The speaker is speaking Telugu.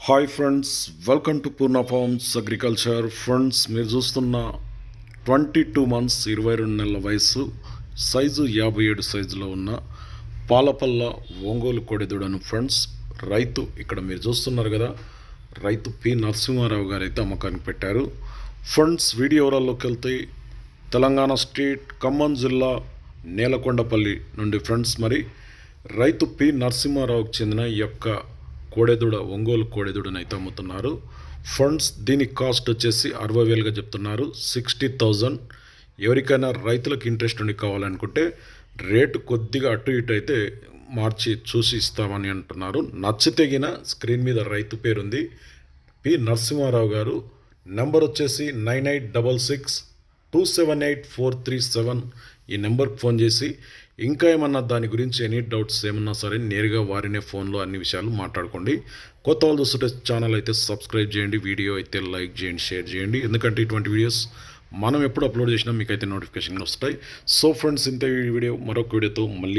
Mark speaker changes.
Speaker 1: Hi friends welcome to Purna farms agriculture friends మీరు చూస్తున్న ట్వంటీ టూ మంత్స్ ఇరవై రెండు నెలల వయసు సైజు యాభై ఏడు సైజులో ఉన్న పాలపల్ల ఒంగోలు కొడెదుడను ఫ్రెండ్స్ రైతు ఇక్కడ మీరు చూస్తున్నారు కదా రైతు పి నరసింహారావు గారు అయితే అమ్మకానికి పెట్టారు. ఫ్రెండ్స్ వీడియో వివరాల్లోకి వెళ్తే తెలంగాణ స్టేట్ ఖమ్మం జిల్లా నేలకొండపల్లి నుండి ఫ్రెండ్స్ మరి రైతు పి నరసింహారావుకు చెందిన ఈ యొక్క కోడెదూడ ఒంగోలు కోడెదూడని అమ్ముతున్నారు ఫండ్స్ దీని కాస్ట్ వచ్చేసి అరవై వేలుగా చెప్తున్నారు. Sixty thousand. ఎవరికైనా రైతులకు ఇంట్రెస్ట్ ఉండి కావాలనుకుంటే రేటు కొద్దిగా అటు ఇటు అయితే మార్చి చూసి ఇస్తామని అంటున్నారు. నచ్చితగిన స్క్రీన్ మీద రైతు పేరుంది. పి నరసింహారావు గారు. నెంబర్ వచ్చేసి nine eight double six two seven eight four three seven ఈ నెంబర్కి ఫోన్ చేసి ఇంకా ఏమన్నా దాని గురించి ఎనీ డౌట్స్ ఏమన్నా సరే నేరుగా వారినే ఫోన్లో అన్ని విషయాలు మాట్లాడుకోండి. కొత్త వాళ్ళు చూస్తుంటే ఛానల్ అయితే సబ్స్క్రైబ్ చేయండి వీడియో అయితే లైక్ చేయండి షేర్ చేయండి. ఎందుకంటే ఇటువంటి వీడియోస్ మనం ఎప్పుడు అప్లోడ్ చేసినా మీకైతే నోటిఫికేషన్ వస్తాయి. సో ఫ్రెండ్స్ ఇంత వీడియో మరొక వీడియోతో మళ్ళీ